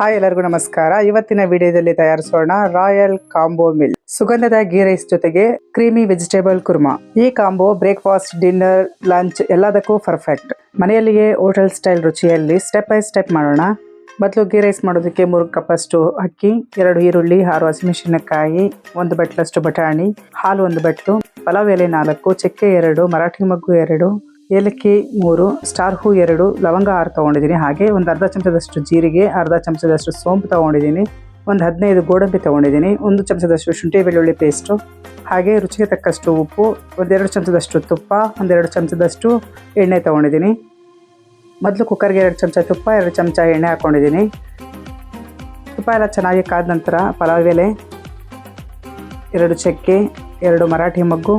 Hi ಎಲ್ಲರಿಗೂ ನಮಸ್ಕಾರ. ಇವತ್ತಿನ ವಿಡಿಯೋದಲ್ಲಿ ತಯಾರಿಸೋಣ ರಾಯಲ್ ಕಾಂಬೋ ಮಿಲ್. ಸುಗಂಧದ ಗೀ ರೈಸ್ ಜೊತೆಗೆ ಕ್ರೀಮಿ ವೆಜಿಟೇಬಲ್ ಕುರ್ಮಾ. ಈ ಕಾಂಬೋ ಬ್ರೇಕ್ಫಾಸ್ಟ್, ಡಿನ್ನರ್, ಲಂಚ್ ಎಲ್ಲದಕ್ಕೂ ಪರ್ಫೆಕ್ಟ್ ಮನೆಯಲ್ಲಿಯೇ ಹೋಟೆಲ್ ಸ್ಟೈಲ್ ರುಚಿಯಲ್ಲಿ ಸ್ಟೆಪ್ ಬೈ ಸ್ಟೆಪ್ ಮಾಡೋಣ. ಮೊದಲು ಗೀ ರೈಸ್ ಮಾಡೋದಕ್ಕೆ ಮೂರು ಕಪ್ಪಷ್ಟು ಅಕ್ಕಿ, ಎರಡು ಈರುಳ್ಳಿ, ಆರು ಹಸಿಮೆಣಸಿನಕಾಯಿ, ಒಂದು ಬಟ್ಲಷ್ಟು ಬಟಾಣಿ, ಹಾಲು ಒಂದು ಬಟ್ಲು ಪಲಾವ್ ಎಲೆ ನಾಲ್ಕು, ಚಕ್ಕೆ ಎರಡು, ಮರಾಠಿ ಮಗ್ಗು ಎರಡು ಏಲಕ್ಕಿ ಮೂರು, ಸ್ಟಾರ್ ಹೂ ಎರಡು, ಲವಂಗ ಆರು ತೊಗೊಂಡಿದ್ದೀನಿ. ಹಾಗೆ ಒಂದು ಅರ್ಧ ಚಮಚದಷ್ಟು ಜೀರಿಗೆ, ಅರ್ಧ ಚಮಚದಷ್ಟು ಸೋಂಪು ತೊಗೊಂಡಿದ್ದೀನಿ. ಒಂದು ಹದಿನೈದು ಗೋಡಂಬಿ ತೊಗೊಂಡಿದ್ದೀನಿ. ಒಂದು ಚಮಚದಷ್ಟು ಶುಂಠಿ ಬೆಳ್ಳುಳ್ಳಿ ಪೇಸ್ಟು. ಹಾಗೆ ರುಚಿಗೆ ತಕ್ಕಷ್ಟು ಉಪ್ಪು ಒಂದೆರಡು ಚಮಚದಷ್ಟು ತುಪ್ಪ ಒಂದೆರಡು ಚಮಚದಷ್ಟು ಎಣ್ಣೆ ತೊಗೊಂಡಿದ್ದೀನಿ. ಮೊದಲು ಕುಕ್ಕರ್ಗೆ ಎರಡು ಚಮಚ ತುಪ್ಪ, ಎರಡು ಚಮಚ ಎಣ್ಣೆ ಹಾಕ್ಕೊಂಡಿದ್ದೀನಿ ತುಪ್ಪ ಎಲ್ಲ ಚೆನ್ನಾಗಿ ಕಾದ ನಂತರ ಪಲಾವ್ ಎಲೆ, ಎರಡು ಚಕ್ಕೆ, ಎರಡು ಮರಾಠಿ ಮಗ್ಗು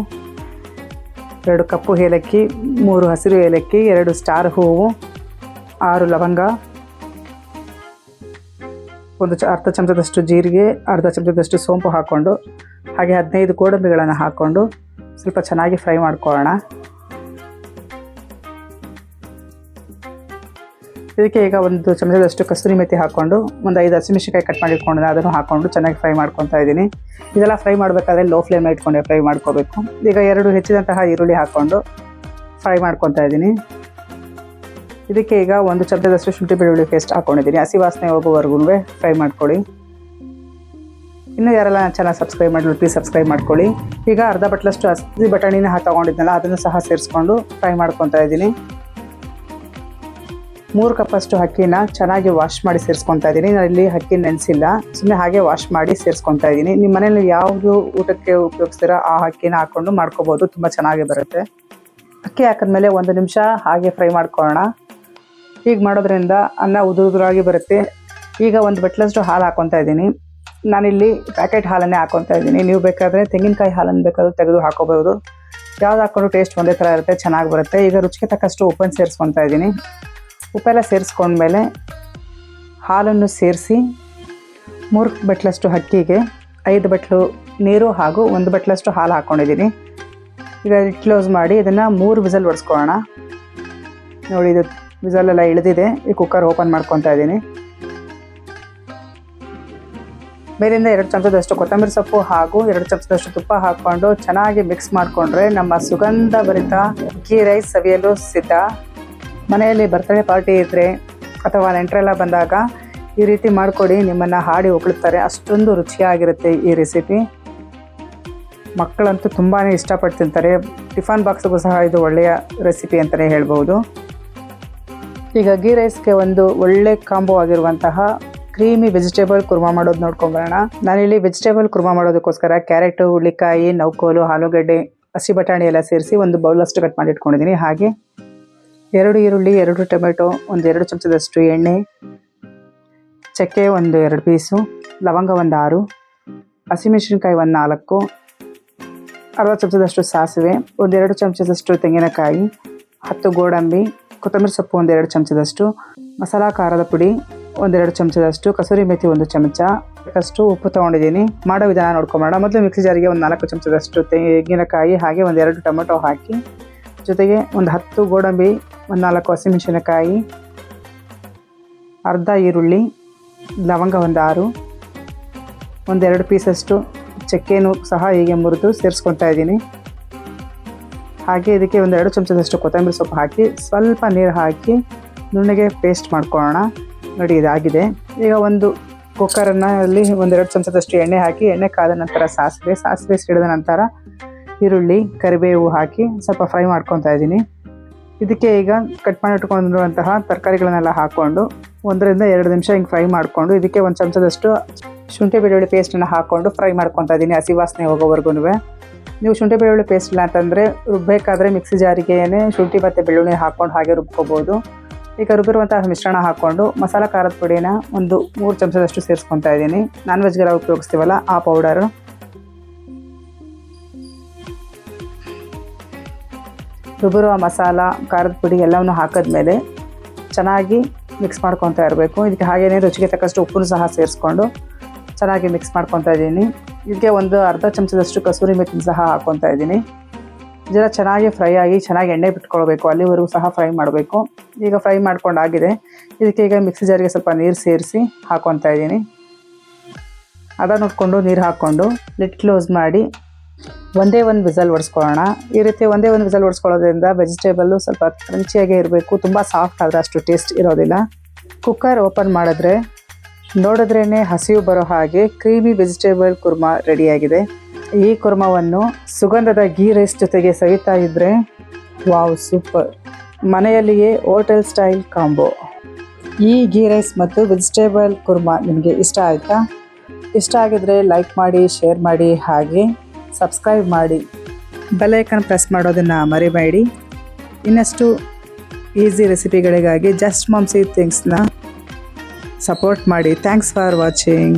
ಎರಡು ಕಪ್ಪು ಏಲಕ್ಕಿ, ಮೂರು ಹಸಿರು ಏಲಕ್ಕಿ, ಎರಡು ಸ್ಟಾರ್ ಹೂವು, ಆರು ಲವಂಗ, ಒಂದು ಚ ಅರ್ಧ ಚಮಚದಷ್ಟು ಜೀರಿಗೆ, ಅರ್ಧ ಚಮಚದಷ್ಟು ಸೋಂಪು ಹಾಕ್ಕೊಂಡು ಹಾಗೆ ಹದಿನೈದು ಗೋಡಂಬಿಗಳನ್ನು ಹಾಕ್ಕೊಂಡು ಸ್ವಲ್ಪ ಚೆನ್ನಾಗಿ ಫ್ರೈ ಮಾಡ್ಕೊಳ್ಳೋಣ. ಇದಕ್ಕೆ ಈಗ ಒಂದು ಚಮಚದಷ್ಟು ಕಸ್ತೂರಿ ಮೆತ್ತಿ ಹಾಕ್ಕೊಂಡು ಒಂದು ಐದು ಹಸಿಮೆಣಸಿನಕಾಯಿ ಕಟ್ ಮಾಡಿ ಇಟ್ಕೊಂಡು ಅದನ್ನು ಹಾಕ್ಕೊಂಡು ಚೆನ್ನಾಗಿ ಫ್ರೈ ಮಾಡ್ಕೊತಾ ಇದ್ದೀನಿ. ಇದೆಲ್ಲ ಫ್ರೈ ಮಾಡಬೇಕಾದ್ರೆ ಲೋ ಫ್ಲೇಮ್ ಇಟ್ಕೊಂಡು ಫ್ರೈ ಮಾಡ್ಕೋಬೇಕು. ಈಗ ಎರಡು ಹೆಚ್ಚಿದಂತಹ ಈರುಳ್ಳಿ ಹಾಕ್ಕೊಂಡು ಫ್ರೈ ಮಾಡ್ಕೊತಾ ಇದ್ದೀನಿ. ಇದಕ್ಕೆ ಈಗ ಒಂದು ಚಮಚದಷ್ಟು ಶುಂಠಿ ಬೆಳ್ಳುಳ್ಳಿ ಪೇಸ್ಟ್ ಹಾಕ್ಕೊಂಡಿದ್ದೀನಿ ಹಸಿ ವಾಸನೆ ಹೋಗೋವರೆಗೂ ಫ್ರೈ ಮಾಡ್ಕೊಳ್ಳಿ. ಇನ್ನೂ ಯಾರೆಲ್ಲ ಚೆನ್ನಾಗಿ ಸಬ್ಸ್ಕ್ರೈಬ್ ಮಾಡಿ ಪ್ಲೀಸ್ ಸಬ್ಸ್ಕ್ರೈಬ್ ಮಾಡ್ಕೊಳ್ಳಿ. ಈಗ ಅರ್ಧ ಬಟ್ಲಷ್ಟು ಹಸಿ ಬಟಾಣಿನ ತೊಗೊಂಡಿದ್ನಲ್ಲ, ಅದನ್ನು ಸಹ ಸೇರಿಸ್ಕೊಂಡು ಫ್ರೈ ಮಾಡ್ಕೊತಾ ಇದ್ದೀನಿ. ಮೂರು ಕಪ್ಪಷ್ಟು ಅಕ್ಕಿನ ಚೆನ್ನಾಗಿ ವಾಶ್ ಮಾಡಿ ಸೇರಿಸ್ಕೊತಾ ಇದ್ದೀನಿ. ನಾನು ಇಲ್ಲಿ ಅಕ್ಕಿ ನೆನೆಸಿಲ್ಲ. ಸುಮ್ಮನೆ ಹಾಗೆ ವಾಶ್ ಮಾಡಿ ಸೇರಿಸ್ಕೊತಾ ಇದ್ದೀನಿ. ನಿಮ್ಮ ಮನೇಲಿ ಯಾವುದು ಊಟಕ್ಕೆ ಉಪಯೋಗಿಸ್ತೀರ ಆ ಅಕ್ಕಿನ ಹಾಕ್ಕೊಂಡು ಮಾಡ್ಕೋಬೋದು. ತುಂಬ ಚೆನ್ನಾಗಿ ಬರುತ್ತೆ. ಅಕ್ಕಿ ಹಾಕಿದ್ಮೇಲೆ ಒಂದು ನಿಮಿಷ ಹಾಗೆ ಫ್ರೈ ಮಾಡ್ಕೊಳ್ಳೋಣ. ಹೀಗೆ ಮಾಡೋದ್ರಿಂದ ಅನ್ನ ಉದುರುದುರಾಗಿ ಬರುತ್ತೆ. ಈಗ ಒಂದು ಬಟ್ಲಷ್ಟು ಹಾಲು ಹಾಕ್ಕೊತಾ ಇದ್ದೀನಿ. ನಾನಿಲ್ಲಿ ಪ್ಯಾಕೆಟ್ ಹಾಲನ್ನೇ ಹಾಕ್ಕೊತಾ ಇದ್ದೀನಿ. ನೀವು ಬೇಕಾದರೆ ತೆಂಗಿನಕಾಯಿ ಹಾಲನ್ನು ಬೇಕಾದ್ರೂ ತೆಗೆದು ಹಾಕೋಬಹುದು ಯಾವ್ದು ಹಾಕ್ಕೊಂಡು ಟೇಸ್ಟ್ ಒಂದೇ ಥರ ಇರುತ್ತೆ, ಚೆನ್ನಾಗಿ ಬರುತ್ತೆ. ಈಗ ರುಚಿಗೆ ತಕ್ಕಷ್ಟು ಉಪ್ಪನ್ನು ಸೇರಿಸ್ಕೊತಾ ಇದ್ದೀನಿ. ಉಪ್ಪೆಲ್ಲ ಸೇರಿಸ್ಕೊಂಡ್ಮೇಲೆ ಹಾಲನ್ನು ಸೇರಿಸಿ ಮೂರು ಬಟ್ಲಷ್ಟು ಅಕ್ಕಿಗೆ ಐದು ಬಟ್ಲು ನೀರು ಹಾಗೂ ಒಂದು ಬಟ್ಲಷ್ಟು ಹಾಲು ಹಾಕ್ಕೊಂಡಿದ್ದೀನಿ ಈಗ ಕ್ಲೋಸ್ ಮಾಡಿ ಇದನ್ನು ಮೂರು ವಿಸಲ್ ಹೊಡೆಸ್ಕೊಳ್ಳೋಣ ನೋಡಿ, ಇದು ವಿಸಲೆಲ್ಲ ಇಳಿದಿದೆ. ಈ ಕುಕ್ಕರ್ ಓಪನ್ ಮಾಡ್ಕೊತಾ ಇದ್ದೀನಿ. ಮೇಲಿಂದ ಎರಡು ಚಮಚದಷ್ಟು ಕೊತ್ತಂಬರಿ ಸೊಪ್ಪು ಹಾಗೂ ಎರಡು ಚಮಚದಷ್ಟು ತುಪ್ಪ ಹಾಕ್ಕೊಂಡು ಚೆನ್ನಾಗಿ ಮಿಕ್ಸ್ ಮಾಡಿಕೊಂಡ್ರೆ ನಮ್ಮ ಸುಗಂಧ ಭರಿತ ಗೀ ರೈಸ್ ಸವಿಯಲು ಸಿದ್ಧ. ಮನೆಯಲ್ಲಿ ಬರ್ತ್ಡೇ ಪಾರ್ಟಿ ಇದ್ದರೆ ಅಥವಾ ನೆಂಟರೆಲ್ಲ ಬಂದಾಗ ಈ ರೀತಿ ಮಾಡಿಕೊಡಿ, ನಿಮ್ಮನ್ನು ಹಾಡಿ ಹೊಗಳುತ್ತಾರೆ ಅಷ್ಟೊಂದು ರುಚಿಯಾಗಿರುತ್ತೆ ಈ ರೆಸಿಪಿ ಮಕ್ಕಳಂತೂ ತುಂಬಾ ಇಷ್ಟಪಟ್ಟು ತಿಂತಾರೆ ಟಿಫನ್ ಬಾಕ್ಸ್ಗೂ ಸಹ ಇದು ಒಳ್ಳೆಯ ರೆಸಿಪಿ ಅಂತಲೇ ಹೇಳ್ಬೋದು. ಈಗ ಗೀ ರೈಸ್ಗೆ ಒಂದು ಒಳ್ಳೆ ಕಾಂಬೋ ಆಗಿರುವಂತಹ ಕ್ರೀಮಿ ವೆಜಿಟೇಬಲ್ ಕುರ್ಮಾ ಮಾಡೋದು ನೋಡ್ಕೊಂಬರೋಣ. ನಾನಿಲ್ಲಿ ವೆಜಿಟೇಬಲ್ ಕುರ್ಮಾ ಮಾಡೋದಕ್ಕೋಸ್ಕರ ಕ್ಯಾರೆಟು ಹುಳಿಕಾಯಿ ನೌಕೋಲು ಆಲೂಗಡ್ಡೆ, ಹಸಿ ಬಟಾಣಿ ಎಲ್ಲ ಸೇರಿಸಿ ಒಂದು ಬೌಲಷ್ಟು ಕಟ್ ಮಾಡಿ ಇಟ್ಕೊಂಡಿದ್ದೀನಿ. ಹಾಗೆ ಎರಡು ಈರುಳ್ಳಿ, ಎರಡು ಟೊಮೆಟೊ, ಒಂದು ಎರಡು ಚಮಚದಷ್ಟು ಎಣ್ಣೆ, ಚಕ್ಕೆ ಒಂದು ಎರಡು ಪೀಸು, ಲವಂಗ ಒಂದು ಆರು, ಹಸಿಮೆಣಸಿನ್ಕಾಯಿ ಒಂದು ನಾಲ್ಕು, ಅರ್ಧ ಚಮಚದಷ್ಟು ಸಾಸಿವೆ ಒಂದೆರಡು ಚಮಚದಷ್ಟು ತೆಂಗಿನಕಾಯಿ, ಹತ್ತು ಗೋಡಂಬಿ, ಕೊತ್ತಂಬರಿ ಸೊಪ್ಪು ಒಂದೆರಡು ಚಮಚದಷ್ಟು, ಮಸಾಲ ಖಾರದ ಪುಡಿ ಒಂದೆರಡು ಚಮಚದಷ್ಟು, ಕಸೂರಿ ಮೆಥಿ ಒಂದು ಚಮಚ ಅಷ್ಟು ಉಪ್ಪು ತೊಗೊಂಡಿದ್ದೀನಿ. ಮಾಡೋ ವಿಧಾನ ನೋಡ್ಕೊಂಬೋಣ ಮೊದಲು ಮಿಕ್ಸಿ ಜಾರಿಗೆ ಒಂದು ನಾಲ್ಕು ಚಮಚದಷ್ಟು ತೆಂಗಿನಕಾಯಿ, ಹಾಗೆ ಒಂದೆರಡು ಟೊಮೆಟೊ ಹಾಕಿ ಜೊತೆಗೆ ಒಂದು ಹತ್ತು ಗೋಡಂಬಿ, ಒಂದು ನಾಲ್ಕು ಹಸಿಮೆಣಸಿನಕಾಯಿ, ಅರ್ಧ ಈರುಳ್ಳಿ, ಲವಂಗ ಒಂದು ಆರು ಒಂದೆರಡು ಪೀಸಷ್ಟು ಚಕ್ಕೆನೂ ಸಹ ಹೀಗೆ ಮುರಿದು ಸೇರಿಸ್ಕೊತಾ ಇದ್ದೀನಿ. ಹಾಗೆ ಇದಕ್ಕೆ ಒಂದೆರಡು ಚಮಚದಷ್ಟು ಕೊತ್ತಂಬರಿ ಸೊಪ್ಪು ಹಾಕಿ, ಸ್ವಲ್ಪ ನೀರು ಹಾಕಿ ನುಣ್ಣಗೆ ಪೇಸ್ಟ್ ಮಾಡ್ಕೊಳ್ಳೋಣ. ನೋಡಿ, ಇದಾಗಿದೆ. ಈಗ ಒಂದು ಕುಕ್ಕರನ್ನು ಅಲ್ಲಿ ಒಂದೆರಡು ಚಮಚದಷ್ಟು ಎಣ್ಣೆ ಹಾಕಿ, ಎಣ್ಣೆ ಕಾದ ನಂತರ ಸಾಸಿವೆ ಸಾಸಿವೆ ಸಿಡಿದ ನಂತರ ಈರುಳ್ಳಿ, ಕರಿಬೇವು ಹಾಕಿ ಸ್ವಲ್ಪ ಫ್ರೈ ಮಾಡ್ಕೊತಾ ಇದ್ದೀನಿ. ಇದಕ್ಕೆ ಈಗ ಕಟ್ ಮಾಡಿ ಇಟ್ಕೊಂಡಿರುವಂತಹ ತರಕಾರಿಗಳನ್ನೆಲ್ಲ ಹಾಕ್ಕೊಂಡು ಒಂದರಿಂದ ಎರಡು ನಿಮಿಷ ಹಿಂಗೆ ಫ್ರೈ ಮಾಡಿಕೊಂಡು ಇದಕ್ಕೆ ಒಂದು ಚಮಚದಷ್ಟು ಶುಂಠಿ ಬೆಳ್ಳುಳ್ಳಿ ಪೇಸ್ಟನ್ನು ಹಾಕ್ಕೊಂಡು ಫ್ರೈ ಮಾಡ್ಕೊತಾ ಇದ್ದೀನಿ ಹಸಿ ವಾಸನೆ ಹೋಗೋವರೆಗೂ ನೀವು ಶುಂಠಿ ಬೆಳ್ಳುಳ್ಳಿ ಪೇಸ್ಟ್ ಇಲ್ಲ ಅಂತಂದರೆ ರುಬ್ಬಬೇಕಾದ್ರೆ ಮಿಕ್ಸಿ ಜಾರಿಗೆನೇ ಶುಂಠಿ ಮತ್ತು ಬೆಳ್ಳುಳ್ಳಿ ಹಾಕ್ಕೊಂಡು ಹಾಗೆ ರುಬ್ಕೋಬೋದು. ಈಗ ರುಬ್ಬಿರುವಂತಹ ಮಿಶ್ರಣ ಹಾಕ್ಕೊಂಡು ಮಸಾಲ ಖಾರದ ಪುಡಿನ ಒಂದು ಮೂರು ಚಮಚದಷ್ಟು ಸೇರಿಸ್ಕೊತಾ ಇದ್ದೀನಿ. ನಾನ್ ವೆಜ್ಗೆಲ್ಲ ಉಪಯೋಗಿಸ್ತೀವಲ್ಲ ಆ ಪೌಡರು ರುಬ್ಬಿರುವ ಮಸಾಲ, ಖಾರದ ಪುಡಿ ಎಲ್ಲವನ್ನು ಹಾಕಿದ್ಮೇಲೆ ಚೆನ್ನಾಗಿ ಮಿಕ್ಸ್ ಮಾಡ್ಕೊತಾ ಇರಬೇಕು. ಇದಕ್ಕೆ ಹಾಗೇನೇ ರುಚಿಗೆ ತಕ್ಕಷ್ಟು ಉಪ್ಪನ್ನು ಸಹ ಸೇರಿಸ್ಕೊಂಡು ಚೆನ್ನಾಗಿ ಮಿಕ್ಸ್ ಮಾಡ್ಕೊತಾ ಇದ್ದೀನಿ. ಇದಕ್ಕೆ ಒಂದು ಅರ್ಧ ಚಮಚದಷ್ಟು ಕಸೂರಿ ಮೆಥಿನ ಸಹ ಹಾಕ್ಕೊತಾ ಇದ್ದೀನಿ. ಇದೆಲ್ಲ ಚೆನ್ನಾಗಿ ಫ್ರೈ ಆಗಿ ಚೆನ್ನಾಗಿ ಎಣ್ಣೆ ಬಿಟ್ಕೊಳ್ಬೇಕು. ಅಲ್ಲಿವರೆಗೂ ಸಹ ಫ್ರೈ ಮಾಡಬೇಕು. ಈಗ ಫ್ರೈ ಮಾಡ್ಕೊಂಡಾಗಿದೆ ಇದಕ್ಕೆ ಈಗ ಮಿಕ್ಸಿ ಜಾರಿಗೆ ಸ್ವಲ್ಪ ನೀರು ಸೇರಿಸಿ ಹಾಕೊತಾ ಇದ್ದೀನಿ. ಅದ ನೋಡಿಕೊಂಡು ನೀರು ಹಾಕ್ಕೊಂಡು ಲಿಟ್ ಕ್ಲೋಸ್ ಮಾಡಿ ಒಂದೇ ಒಂದು ವಿಸಲ್ ಒಡಿಸ್ಕೊಳ್ಳೋಣ ಈ ರೀತಿ ಒಂದೇ ಒಂದು ವಿಸಲ್ ಒಡಿಸ್ಕೊಳ್ಳೋದ್ರಿಂದ ವೆಜಿಟೇಬಲ್ಲು ಸ್ವಲ್ಪ ಕ್ರಂಚಿಯಾಗೇ ಇರಬೇಕು. ತುಂಬ ಸಾಫ್ಟ್ ಆದರೆ ಅಷ್ಟು ಟೇಸ್ಟ್ ಇರೋದಿಲ್ಲ. ಕುಕ್ಕರ್ ಓಪನ್ ಮಾಡಿದ್ರೆ ನೋಡಿದ್ರೇ ಹಸಿವು ಬರೋ ಹಾಗೆ ಕ್ರೀಮಿ ವೆಜಿಟೇಬಲ್ ಕುರ್ಮಾ ರೆಡಿಯಾಗಿದೆ. ಈ ಕುರ್ಮವನ್ನು ಸುಗಂಧದ ಗೀ ರೈಸ್ ಜೊತೆಗೆ ಸವಿತಾ ಇದ್ದರೆ ವಾವ್, ಸೂಪರ್. ಮನೆಯಲ್ಲಿಯೇ ಹೋಟೆಲ್ ಸ್ಟೈಲ್ ಕಾಂಬೋ. ಈ ಗೀ ರೈಸ್ ಮತ್ತು ವೆಜಿಟೇಬಲ್ ಕುರ್ಮಾ ನಿಮಗೆ ಇಷ್ಟ ಆಯಿತಾ? ಇಷ್ಟ ಆಗಿದ್ರೆ ಲೈಕ್ ಮಾಡಿ, ಶೇರ್ ಮಾಡಿ ಹಾಗೆ ಸಬ್ಸ್ಕ್ರೈಬ್ ಮಾಡಿ. ಬೆಲೈಕನ್ ಪ್ರೆಸ್ ಮಾಡೋದನ್ನು ಮರಿಬೇಡಿ. ಇನ್ನಷ್ಟು ಈಸಿ ರೆಸಿಪಿಗಳಿಗಾಗಿ ಜಸ್ಟ್ ಮಾಮ್ಸಿ ಥಿಂಗ್ಸ್ನ ಸಪೋರ್ಟ್ ಮಾಡಿ. Thanks for watching